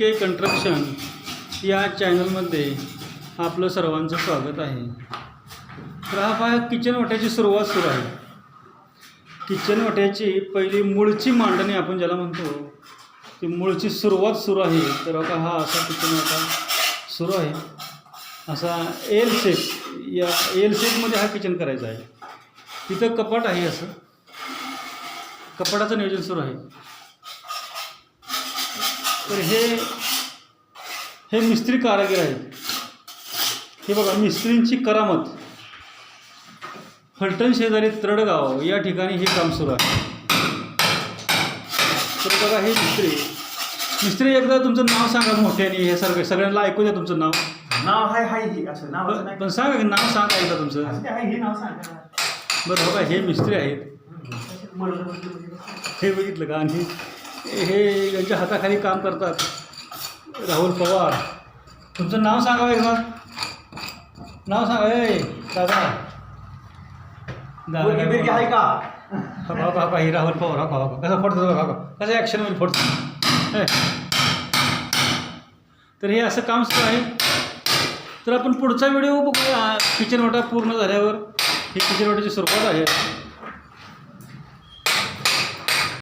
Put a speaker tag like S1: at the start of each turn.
S1: के construction या चॅनलमध्ये आपलं सर्वांचं स्वागत आहे. तर हा पहा किचन वाट्याची सुरुवात सुरू आहे. किचन वाट्याची पहिली मूळची मांडणी आपण ज्याला म्हणतो ती मूळची सुरुवात सुरू आहे. तर बघा हा असा किचन वाटा सुरू आहे. असा एल शेप या एल शेपमध्ये हा किचन करायचा आहे. तिथं कपाट आहे असं. कपाटाचं नियोजन सुरू आहे. तर हे हे मिस्त्री कारागीर आहेत. हे बघा मिस्त्रींची करामत. फलटण शेजारी तरडगाव या ठिकाणी हे काम सुरू आहे. तर बघा हे मिस्त्री. मिस्त्री एकदा तुमचं नाव सांगा मोठ्याने हे सगळं सगळ्यांना ऐकू द्या तुमचं नाव.
S2: नाव हाय हाय ही असं नाव असं
S1: पण
S2: नाही
S1: पण सांगा की नाव सांगा एकदा तुमचं.
S2: असं हे नाव सांगा.
S1: बरं बघा हे मिस्त्री आहेत. हे बघितलं का? आणि हे यांच्या हाताखाली काम करतात. राहुल पवार. तुमचं नाव सांगा हो एकदा. नाव सांगा. ए दादा.
S2: बिलगी आहे का?
S1: हा हा हे राहुल पवार हा बघा. कसं फोडतो बघा बघा. कसं ॲक्शनमध्ये फोडतो? हे. तर हे असं काम सुरू आहे. तर आपण पुढचा व्हिडिओ बघूया. किचन वाटा पूर्ण झाल्यावर. ही किचन वाट्याची सुरुवात आहे.